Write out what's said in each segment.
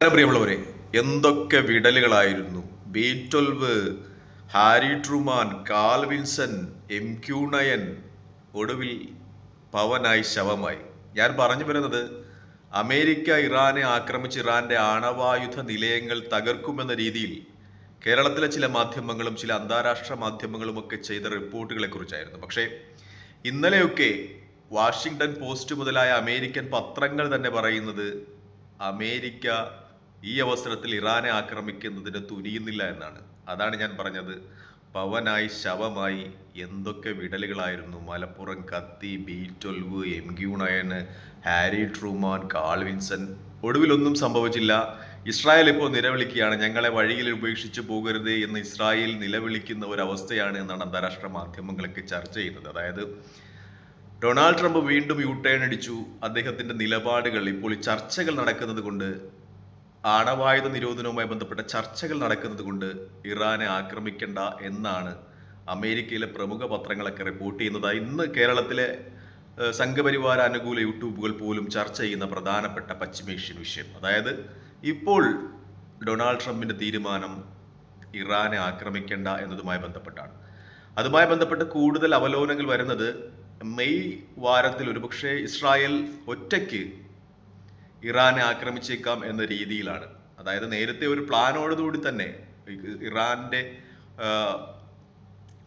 പ്രിയമുള്ളവരെ എന്തൊക്കെ വിടലുകളായിരുന്നു. B twelve Harry Truman Carl Vinson M Q nine ഒടുവിൽ പവനായി ശവമായി. ഞാൻ പറഞ്ഞു വരുന്നത് അമേരിക്ക ഇറാനെ ആക്രമിച്ച് ഇറാന്റെ ആണവായുധ നിലയങ്ങൾ തകർക്കുമെന്ന രീതിയിൽ കേരളത്തിലെ ചില മാധ്യമങ്ങളും ചില അന്താരാഷ്ട്ര മാധ്യമങ്ങളും ഒക്കെ ചെയ്ത റിപ്പോർട്ടുകളെ കുറിച്ചായിരുന്നു പക്ഷേ ഇന്നലെയൊക്കെ വാഷിങ്ടൺ പോസ്റ്റ് മുതലായ അമേരിക്കൻ പത്രങ്ങൾ തന്നെ പറയുന്നത് അമേരിക്ക ഈ അവസരത്തിൽ ഇറാനെ ആക്രമിക്കുന്നതിന് തുനിയുന്നില്ല എന്നാണ്. അതാണ് ഞാൻ പറഞ്ഞത്. പവനായി ശവമായി എന്തൊക്കെ വിടലുകളായിരുന്നു. മലപ്പുറം കത്തി B twelve M Q nine Harry Truman Carl Vinson ഒടുവിലൊന്നും സംഭവിച്ചില്ല. ഇസ്രായേൽ ഇപ്പോൾ നിലവിളിക്കുകയാണ്. ഞങ്ങളെ വഴിയിൽ ഉപേക്ഷിച്ച് പോകരുത് എന്ന് ഇസ്രായേൽ നിലവിളിക്കുന്ന ഒരു അവസ്ഥയാണ് എന്നാണ് അന്താരാഷ്ട്ര മാധ്യമങ്ങളൊക്കെ ചർച്ച ചെയ്യുന്നത്. അതായത് ഡൊണാൾഡ് ട്രംപ് വീണ്ടും യു ടേൺ അടിച്ചു. അദ്ദേഹത്തിന്റെ നിലപാടുകൾ ഇപ്പോൾ ചർച്ചകൾ നടക്കുന്നത് കൊണ്ട് ആണവായുധ നിരോധനവുമായി ബന്ധപ്പെട്ട ചർച്ചകൾ നടക്കുന്നത് കൊണ്ട് ഇറാനെ ആക്രമിക്കേണ്ട എന്നാണ് അമേരിക്കയിലെ പ്രമുഖ പത്രങ്ങളൊക്കെ റിപ്പോർട്ട് ചെയ്യുന്നത് ഇന്ന് കേരളത്തിലെ സംഘപരിവാര അനുകൂല യൂട്യൂബുകൾ പോലും ചർച്ച ചെയ്യുന്ന പ്രധാനപ്പെട്ട പശ്ചിമേഷ്യൻ വിഷയം. അതായത് ഇപ്പോൾ ഡൊണാൾഡ് ട്രംപിന്റെ തീരുമാനം ഇറാനെ ആക്രമിക്കേണ്ട എന്നതുമായി ബന്ധപ്പെട്ടാണ്. അതുമായി ബന്ധപ്പെട്ട് കൂടുതൽ അവലോകനങ്ങൾ വരുന്നത് മെയ് വാരത്തിൽ ഒരുപക്ഷെ ഇസ്രായേൽ ഒറ്റയ്ക്ക് ഇറാനെ ആക്രമിച്ചേക്കാം എന്ന രീതിയിലാണ്. അതായത് നേരത്തെ ഒരു പ്ലാനോടുകൂടി തന്നെ ഇറാന്റെ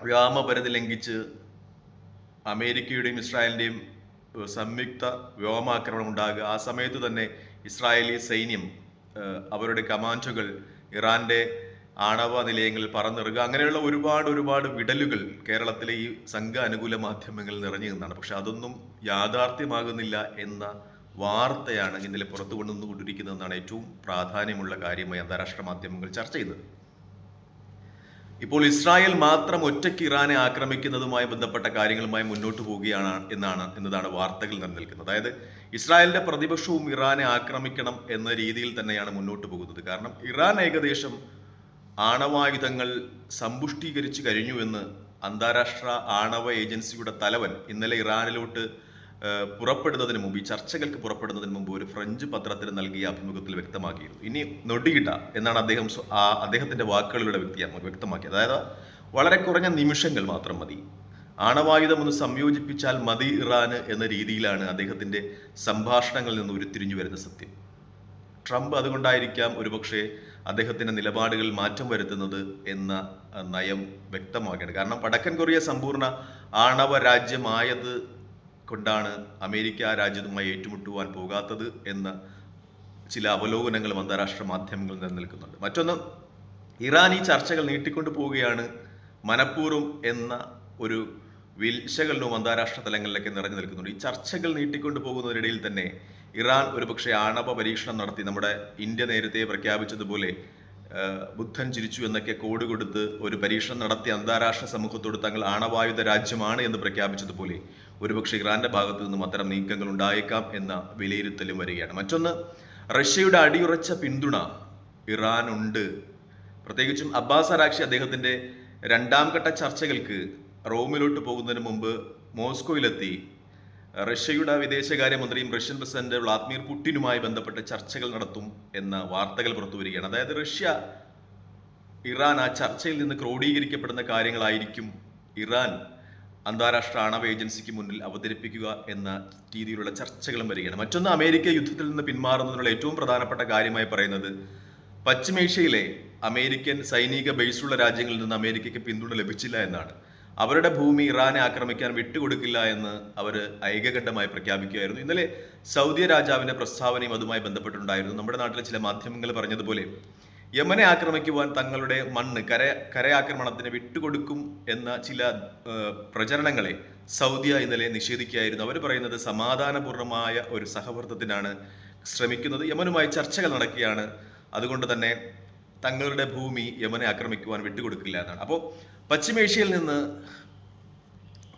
വ്യോമപരിധി ലംഘിച്ച് അമേരിക്കയുടെയും ഇസ്രായേലിന്റെയും സംയുക്ത വ്യോമാക്രമണം ഉണ്ടാകുക. ആ സമയത്ത് തന്നെ ഇസ്രായേലി സൈന്യം അവരുടെ കമാൻഡുകൾ ഇറാന്റെ ആണവ നിലയങ്ങളിൽ പറന്നിറുക. അങ്ങനെയുള്ള ഒരുപാട് ഒരുപാട് വിടലുകൾ കേരളത്തിലെ ഈ സംഘ അനുകൂല മാധ്യമങ്ങളിൽ നിറഞ്ഞു നിന്നാണ്. പക്ഷെ അതൊന്നും യാഥാർത്ഥ്യമാകുന്നില്ല എന്ന വാർത്തയാണ് ഇന്നലെ പുറത്തു കൊണ്ടുവന്നുകൊണ്ടിരിക്കുന്നതെന്നാണ് ഏറ്റവും പ്രാധാന്യമുള്ള കാര്യമായി അന്താരാഷ്ട്ര മാധ്യമങ്ങൾ ചർച്ച ചെയ്തത് ഇപ്പോൾ ഇസ്രായേൽ മാത്രം ഒറ്റയ്ക്ക് ഇറാനെ ആക്രമിക്കുന്നതുമായി ബന്ധപ്പെട്ട കാര്യങ്ങളുമായി മുന്നോട്ട് പോവുകയാണ് എന്നാണ് എന്നതാണ് വാർത്തകൾ നിലനിൽക്കുന്നത്. അതായത് ഇസ്രായേലിന്റെ പ്രതിപക്ഷവും ഇറാനെ ആക്രമിക്കണം എന്ന രീതിയിൽ തന്നെയാണ് മുന്നോട്ട് പോകുന്നത്. കാരണം ഇറാൻ ഏകദേശം ആണവായുധങ്ങൾ സമ്പുഷ്ടീകരിച്ചു കഴിഞ്ഞുവെന്ന് അന്താരാഷ്ട്ര ആണവ ഏജൻസിയുടെ തലവൻ ഇന്നലെ ഇറാനിലോട്ട് പുറപ്പെടുന്നതിന് മുമ്പ് ഈ ചർച്ചകൾക്ക് പുറപ്പെടുന്നതിന് മുമ്പ് ഒരു ഫ്രഞ്ച് പത്രത്തിന് നൽകിയ അഭിമുഖത്തിൽ വ്യക്തമാക്കിയിരുന്നു. ഇനി നൊടിയിട്ട എന്നാണ് അദ്ദേഹം ആ അദ്ദേഹത്തിന്റെ വാക്കുകളിലൂടെ വ്യക്തി വ്യക്തമാക്കിയത്. അതായത് വളരെ കുറഞ്ഞ നിമിഷങ്ങൾ മാത്രം മതി. ആണവായുധം ഒന്ന് സംയോജിപ്പിച്ചാൽ മതി ഇറാന് എന്ന രീതിയിലാണ് അദ്ദേഹത്തിന്റെ സംഭാഷണങ്ങളിൽ നിന്ന് ഉരുത്തിരിഞ്ഞു വരുന്ന സത്യം. ട്രംപ് അതുകൊണ്ടായിരിക്കാം ഒരുപക്ഷെ അദ്ദേഹത്തിന്റെ നിലപാടുകൾ മാറ്റം വരുത്തുന്നത് എന്ന നയം വ്യക്തമാക്കേണ്ടത് കാരണം വടക്കൻ കൊറിയ സമ്പൂർണ ആണവ രാജ്യമായത് കൊണ്ടാണ് അമേരിക്ക ആ രാജ്യവുമായി ഏറ്റുമുട്ടുവാൻ പോകാത്തത് എന്ന ചില അവലോകനങ്ങളും അന്താരാഷ്ട്ര മാധ്യമങ്ങളിൽ നിലനിൽക്കുന്നുണ്ട്. മറ്റൊന്ന് ഇറാൻ ഈ ചർച്ചകൾ നീട്ടിക്കൊണ്ടു പോവുകയാണ് മനഃപൂർവം എന്ന ഒരു വിശകലനവും അന്താരാഷ്ട്ര തലങ്ങളിലൊക്കെ നിറഞ്ഞു നിൽക്കുന്നുണ്ട്. ഈ ചർച്ചകൾ നീട്ടിക്കൊണ്ടു പോകുന്നതിനിടയിൽ തന്നെ ഇറാൻ ഒരുപക്ഷെ ആണവ പരീക്ഷണം നടത്തി നമ്മുടെ ഇന്ത്യ നേരത്തെ പ്രഖ്യാപിച്ചതുപോലെ ബുദ്ധൻ ചിരിച്ചു എന്നൊക്കെ കോഡ് കൊടുത്ത് ഒരു പരീക്ഷണം നടത്തി അന്താരാഷ്ട്ര സമൂഹത്തോട് തങ്ങൾ ആണവായുധ രാജ്യമാണ് എന്ന് പ്രഖ്യാപിച്ചതുപോലെ ഒരുപക്ഷെ ഇറാന്റെ ഭാഗത്തു നിന്നും അത്തരം നീക്കങ്ങൾ ഉണ്ടായേക്കാം എന്ന വിലയിരുത്തലും വരികയാണ്. മറ്റൊന്ന് റഷ്യയുടെ അടിയുറച്ച പിന്തുണ ഇറാനുണ്ട്. പ്രത്യേകിച്ചും അബ്ബാസ് അറാക്ഷി അദ്ദേഹത്തിന്റെ രണ്ടാം ഘട്ട ചർച്ചകൾക്ക് റോമിലോട്ട് പോകുന്നതിന് മുമ്പ് മോസ്കോയിലെത്തി. റഷ്യയുടെ വിദേശകാര്യമന്ത്രിയും റഷ്യൻ പ്രസിഡന്റ് വ്ളാദിമിർ പുടിനുമായി ബന്ധപ്പെട്ട് ചർച്ചകൾ നടത്തും എന്ന വാർത്തകൾ പുറത്തു വരികയാണ്. അതായത് റഷ്യ ഇറാൻ ആ ചർച്ചയിൽ നിന്ന് ക്രോഡീകരിക്കപ്പെടുന്ന കാര്യങ്ങളായിരിക്കും ഇറാൻ അന്താരാഷ്ട്ര ആണവ ഏജൻസിക്ക് മുന്നിൽ അവതരിപ്പിക്കുക എന്ന രീതിയിലുള്ള ചർച്ചകളും വരികയാണ്. മറ്റൊന്ന് അമേരിക്ക യുദ്ധത്തിൽ നിന്ന് പിന്മാറുന്നതിനുള്ള ഏറ്റവും പ്രധാനപ്പെട്ട കാര്യമായി പറയുന്നത് പശ്ചിമേഷ്യയിലെ അമേരിക്കൻ സൈനിക ബേസുള്ള രാജ്യങ്ങളിൽ നിന്ന് അമേരിക്കയ്ക്ക് പിന്തുണ ലഭിച്ചില്ല എന്നാണ്. അവരുടെ ഭൂമി ഇറാനെ ആക്രമിക്കാൻ വിട്ടുകൊടുക്കില്ല എന്ന് അവർ ഐകകണ്ഠമായി പ്രഖ്യാപിക്കുകയായിരുന്നു. ഇന്നലെ സൗദി രാജാവിന്റെ പ്രസ്താവനയും അതുമായി ബന്ധപ്പെട്ടുണ്ടായിരുന്നു. നമ്മുടെ നാട്ടിലെ ചില മാധ്യമങ്ങൾ പറഞ്ഞതുപോലെ യമനെ ആക്രമിക്കുവാൻ തങ്ങളുടെ മണ്ണ് കര കരയാക്രമണത്തിന് വിട്ടുകൊടുക്കും എന്ന ചില പ്രചരണങ്ങളെ സൗദിയ ഇന്നലെ നിഷേധിക്കുകയായിരുന്നു. അവർ പറയുന്നത് സമാധാനപൂർണമായ ഒരു സഹവർത്തത്തിനാണ് ശ്രമിക്കുന്നത്. യമനുമായി ചർച്ചകൾ നടക്കുകയാണ്. അതുകൊണ്ട് തന്നെ തങ്ങളുടെ ഭൂമി യമനെ ആക്രമിക്കുവാൻ വിട്ടുകൊടുക്കില്ല എന്നാണ്. അപ്പോൾ പശ്ചിമേഷ്യയിൽ നിന്ന്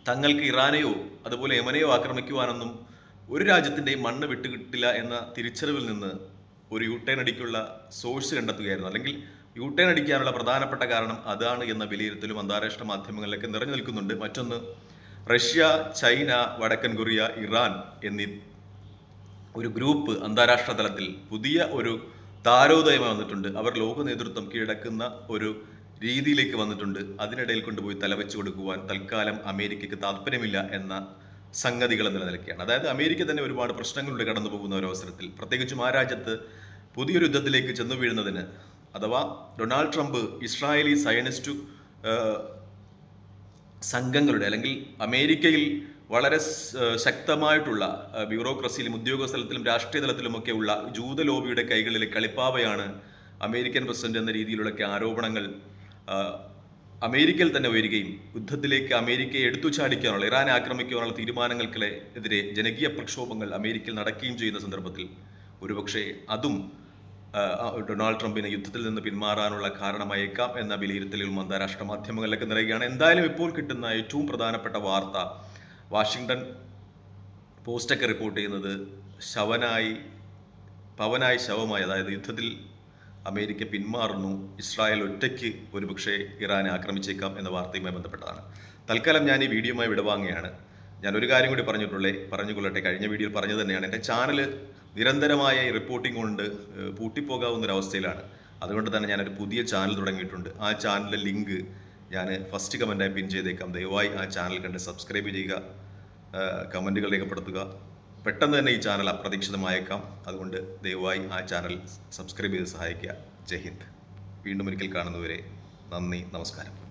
തങ്ങൾക്ക് ഇറാനെയോ അതുപോലെ യമനെയോ ആക്രമിക്കുവാനൊന്നും ഒരു രാജ്യത്തിന്റെയും മണ്ണ് വിട്ടുകിട്ടില്ല എന്ന തിരിച്ചറിവിൽ നിന്ന് ഒരു യൂട്ടേൺ അടിക്കുള്ള സോഴ്സ് കണ്ടെത്തുകയായിരുന്നു. അല്ലെങ്കിൽ യൂട്ടേൺ അടിക്കാനുള്ള പ്രധാനപ്പെട്ട കാരണം അതാണ് എന്ന വിലയിരുത്തലും അന്താരാഷ്ട്ര മാധ്യമങ്ങളിലൊക്കെ നിറഞ്ഞു നിൽക്കുന്നുണ്ട്. മറ്റൊന്ന് റഷ്യ ചൈന വടക്കൻ കൊറിയ ഇറാൻ എന്നീ ഒരു ഗ്രൂപ്പ് അന്താരാഷ്ട്ര തലത്തിൽ പുതിയ ഒരു താരോദയം വന്നിട്ടുണ്ട്. അവർ ലോക നേതൃത്വം കീഴടക്കുന്ന ഒരു രീതിയിലേക്ക് വന്നിട്ടുണ്ട്. അതിനിടയിൽ കൊണ്ടുപോയി തലവെച്ചു കൊടുക്കുവാൻ തൽക്കാലം അമേരിക്കയ്ക്ക് താല്പര്യമില്ല എന്ന സംഗതികൾ നിലനിൽക്കുകയാണ്. അതായത് അമേരിക്ക തന്നെ ഒരുപാട് പ്രശ്നങ്ങളിലൂടെ കടന്നു പോകുന്ന ഒരു അവസരത്തിൽ പ്രത്യേകിച്ചും ആ രാജ്യത്ത് പുതിയൊരു യുദ്ധത്തിലേക്ക് ചെന്നു വീഴുന്നതിന് അഥവാ ഡൊണാൾഡ് ട്രംപ് ഇസ്രായേലി സയനിസ്റ്റു സംഘങ്ങളുടെ അല്ലെങ്കിൽ അമേരിക്കയിൽ വളരെ ശക്തമായിട്ടുള്ള ബ്യൂറോക്രസിയിലും ഉദ്യോഗസ്ഥ തലത്തിലും രാഷ്ട്രീയ തലത്തിലുമൊക്കെ ഉള്ള ജൂത ലോബിയുടെ കൈകളിലെ കളിപ്പാവയാണ് അമേരിക്കൻ പ്രസിഡന്റ് എന്ന രീതിയിലുള്ളൊക്കെ ആരോപണങ്ങൾ അമേരിക്കയിൽ തന്നെ ഉയരുകയും യുദ്ധത്തിലേക്ക് അമേരിക്കയെ എടുത്തു ചാടിക്കാനുള്ള ഇറാനെ ആക്രമിക്കാനുള്ള തീരുമാനങ്ങൾക്കെതിരെ ജനകീയ പ്രക്ഷോഭങ്ങൾ അമേരിക്കയിൽ നടക്കുകയും ചെയ്യുന്ന സന്ദർഭത്തിൽ ഒരുപക്ഷെ അതും ഡൊണാൾഡ് ട്രംപിനെ യുദ്ധത്തിൽ നിന്ന് പിന്മാറാനുള്ള കാരണമായേക്കാം എന്ന വിലയിരുത്തലുകളും അന്താരാഷ്ട്ര മാധ്യമങ്ങളിലൊക്കെ നിറയുകയാണ്. എന്തായാലും ഇപ്പോൾ കിട്ടുന്ന ഏറ്റവും പ്രധാനപ്പെട്ട വാർത്ത വാഷിങ്ടൺ പോസ്റ്റൊക്കെ റിപ്പോർട്ട് ചെയ്യുന്നത് ശവനായി പവനായി ശവമായി അതായത് യുദ്ധത്തിൽ അമേരിക്ക പിന്മാറുന്നു. ഇസ്രായേൽ ഒറ്റയ്ക്ക് ഒരുപക്ഷെ ഇറാനെ ആക്രമിച്ചേക്കാം എന്ന വാർത്തയുമായി ബന്ധപ്പെട്ടതാണ്. തൽക്കാലം ഞാൻ ഈ വീഡിയോയുമായി വിടവാങ്ങുകയാണ്. ഞാൻ ഒരു കാര്യം കൂടി പറഞ്ഞിട്ടുള്ളേ പറഞ്ഞുകൊള്ളട്ടെ. കഴിഞ്ഞ വീഡിയോയിൽ പറഞ്ഞു തന്നെയാണ്. എന്റെ ചാനൽ നിരന്തരമായ റിപ്പോർട്ടിംഗ് കൊണ്ട് പൂട്ടിപ്പോകാവുന്ന ഒരു അവസ്ഥയിലാണ് അതുകൊണ്ട് തന്നെ ഞാനൊരു പുതിയ ചാനൽ തുടങ്ങിയിട്ടുണ്ട്. ആ ചാനലിലെ ലിങ്ക് ഞാൻ ഫസ്റ്റ് കമന്റായി പിൻ ചെയ്തേക്കാം. ദയവായി ആ ചാനൽ കണ്ട് സബ്സ്ക്രൈബ് ചെയ്യുക. കമന്റുകൾ രേഖപ്പെടുത്തുക. പെട്ടെന്ന് തന്നെ ഈ ചാനൽ അപ്രതീക്ഷിതമായേക്കാം. അതുകൊണ്ട് ദയവായി ആ ചാനൽ സബ്സ്ക്രൈബ് ചെയ്ത് സഹായിക്കുക. ജയ് ഹിന്ദ്. വീണ്ടും ഒരിക്കൽ കാണുന്നവരെ നന്ദി നമസ്കാരം.